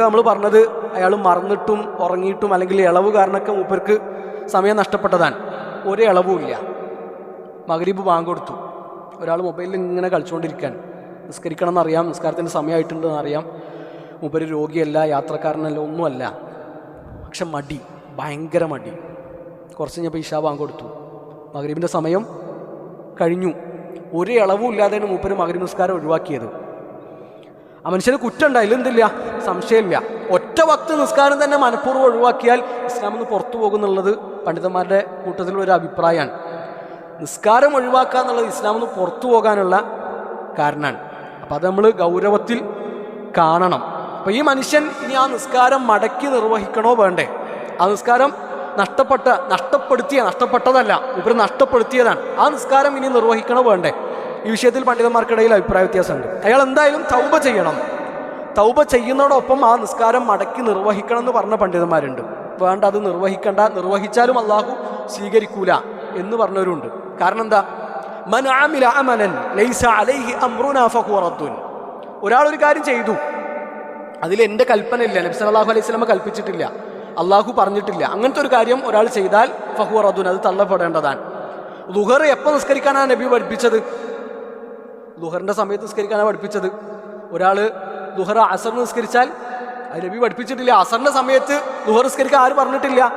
നമ്മൾ പറഞ്ഞത് അയാൾ മറന്നിട്ടും ഉറങ്ങിയിട്ടും അല്ലെങ്കിൽ ഇളവ് കാരണമൊക്കെ മൂപ്പർക്ക് സമയം നഷ്ടപ്പെട്ടതാണ്. ഒരു ഇളവുമില്ല മകരീബ് ബാങ്ക് കൊടുത്തു. ഒരാൾ മൊബൈലിൽ ഇങ്ങനെ കളിച്ചുകൊണ്ടിരിക്കാൻ നിസ്കരിക്കണം എന്നറിയാം നിസ്കാരത്തിന്റെ സമയമായിട്ടുണ്ടെന്ന് അറിയാം മൂപ്പര് രോഗിയല്ല യാത്രക്കാരനല്ല ഒന്നുമല്ല. പക്ഷെ മടി ഭയങ്കര മടി. കുറച്ച് കഴിഞ്ഞപ്പോൾ ഇഷാ ബാങ്ക് കൊടുത്തു. മകരീബിന്റെ സമയം കഴിഞ്ഞു. ഒരു ഇളവും ഇല്ലാതെയാണ് മൂപ്പര് മകരീബ് നിസ്കാരം ഒഴിവാക്കിയത്. ആ മനുഷ്യന് കുറ്റം ഉണ്ടായില്ല എന്തില്ല സംശയമില്ല. ഒറ്റ ഭക്ത നിസ്കാരം തന്നെ മനഃപൂർവം ഒഴിവാക്കിയാൽ ഇസ്ലാമിൽ നിന്ന് പുറത്തു പോകുന്നുള്ളത് പണ്ഡിതന്മാരുടെ കൂട്ടത്തിലുള്ള ഒരു അഭിപ്രായമാണ്. നിസ്കാരം ഒഴിവാക്കുക എന്നുള്ളത് ഇസ്ലാമിൽ നിന്ന് പുറത്തു പോകാനുള്ള കാരണമാണ്. അപ്പം അത് നമ്മൾ ഗൗരവത്തിൽ കാണണം. അപ്പം ഈ മനുഷ്യൻ ഇനി ആ നിസ്കാരം മടക്കി നിർവഹിക്കണോ വേണ്ടേ? ആ നിസ്കാരം നഷ്ടപ്പെട്ട നഷ്ടപ്പെടുത്തിയ നഷ്ടപ്പെട്ടതല്ല ഇവർ നഷ്ടപ്പെടുത്തിയതാണ്. ആ നിസ്കാരം ഇനി നിർവഹിക്കണോ വേണ്ടേ? ഈ വിഷയത്തിൽ പണ്ഡിതന്മാർക്കിടയിൽ അഭിപ്രായ വ്യത്യാസമുണ്ട്. അയാൾ എന്തായാലും തൗബ ചെയ്യണം. തൗബ ചെയ്യുന്നതോടൊപ്പം ആ നിസ്കാരം മടക്കി നിർവഹിക്കണം എന്ന് പറഞ്ഞ പണ്ഡിതന്മാരുണ്ട്. വേണ്ട അത് നിർവഹിക്കണ്ട നിർവഹിച്ചാലും അള്ളാഹു സ്വീകരിക്കൂല എന്ന് പറഞ്ഞവരുണ്ട്. കാരണം എന്താ? ഒരാളൊരു കാര്യം ചെയ്തു. അതിൽ എന്റെ കൽപ്പന ഇല്ല നബ്സ് അള്ളാഹു അലൈഹി സ്വലമ കൽപ്പിച്ചിട്ടില്ല. അള്ളാഹു പറഞ്ഞിട്ടില്ല. അങ്ങനത്തെ ഒരു കാര്യം ഒരാൾ ചെയ്താൽ ഫഹു റദുൻ അത് തള്ളപ്പെടേണ്ടതാണ്. ലുഹർ എപ്പോൾ നിസ്കരിക്കാനാണ് നബി പഠിപ്പിച്ചത്? ലുഹറിന്റെ സമയത്ത് നിസ്കരിക്കാനാണ് പഠിപ്പിച്ചത്? ഒരാൾ ലുഹർ അസർ നിസ്കരിച്ചാൽ അത് നബി പഠിപ്പിച്ചിട്ടില്ല. അസറിന്റെ സമയത്ത് ലുഹർ നിസ്കരിക്കാൻ ആരും പറഞ്ഞിട്ടില്ല?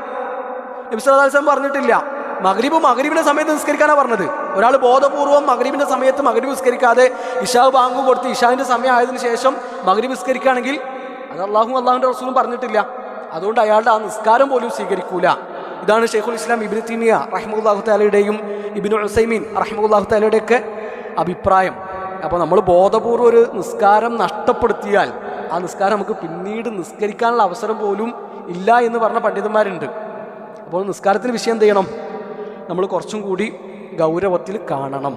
നബി വസല്ലം പറഞ്ഞിട്ടില്ല. മഗ്രിബ് മഗ്രിബിന്റെ സമയത്ത് നിസ്കരിക്കാനാണ് പറഞ്ഞത്. ഒരാൾ ബോധപൂർവം മഗ്രിബിന്റെ സമയത്ത് മഗ്രിബ് നിസ്കരിക്കാതെ ഇഷാവ് ബാങ്കു കൊടുത്ത് ഇഷാവിന്റെ സമയം ആയതിനു ശേഷം മഗ്രിബ് നിസ്കരിക്കുകയാണെങ്കിൽ അത് അള്ളാഹും അള്ളാഹുവിന്റെ റസൂലും പറഞ്ഞിട്ടില്ല. അതുകൊണ്ട് അയാളുടെ ആ നിസ്കാരം പോലും സ്വീകരിക്കൂല. ഇതാണ് ഷെയ്ഖുൽ ഇസ്ലാം ഇബിൻ തീമിയ റഹ്മുല്ലാഹു താലയുടെയും ഇബിനു ഉസൈമീൻ റഹ്മുല്ലാഹു താലയുടെയൊക്കെ അഭിപ്രായം. അപ്പോൾ നമ്മൾ ബോധപൂർവം ഒരു നിസ്കാരം നഷ്ടപ്പെടുത്തിയാൽ ആ നിസ്കാരം നമുക്ക് പിന്നീട് നിസ്കരിക്കാനുള്ള അവസരം പോലും ഇല്ല എന്ന് പറഞ്ഞ പണ്ഡിതന്മാരുണ്ട്. അപ്പോൾ നിസ്കാരത്തിന് വിഷയം എന്ത് ചെയ്യണം? നമ്മൾ കുറച്ചും കൂടി ഗൗരവത്തിൽ കാണണം.